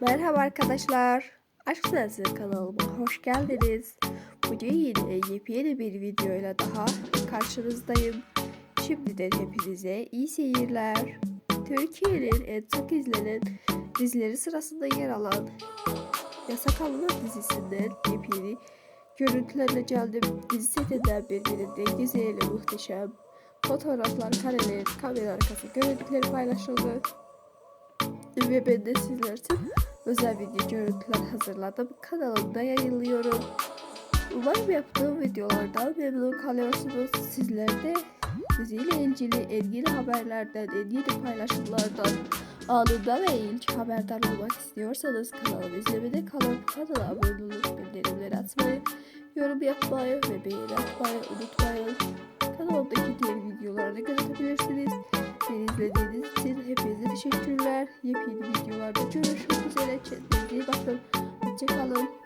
Merhaba arkadaşlar. Aşk Sensi kanalıma hoş geldiniz. Bugün yine yepyeni bir videoyla daha karşınızdayım. Şimdiden hepinize iyi seyirler. Türkiye'nin en çok izlenen dizileri sırasında yer alan Yasak Avlar dizisinden yepyeni görüntülerle geldim. Dizi setinden birbirinden güzel muhteşem fotoğraflar, kareler, kamera arkası görüntüleri paylaşıldı. Ve sizler için özel video görüntüler hazırladım. Kanalımda yayınlıyorum. Umarım yaptığım videolardan memnun kalıyorsunuz. Sizler de diziyle ilgili ilgili haberlerden, ilgili paylaşımlardan anında ve ilk haberdar olmak istiyorsanız kanalımı izlemede kalın. Kanala abone olup bildirimleri açmayı, yorum yapmayı ve beğeni atmayı unutmayın. Kanalımdaki diğer videoları da görebilirsiniz. Beni izlediğiniz teşekkürler. Yepyeni videolarda görüşmek üzere. Kendinize iyi bakın. Hoşçakalın.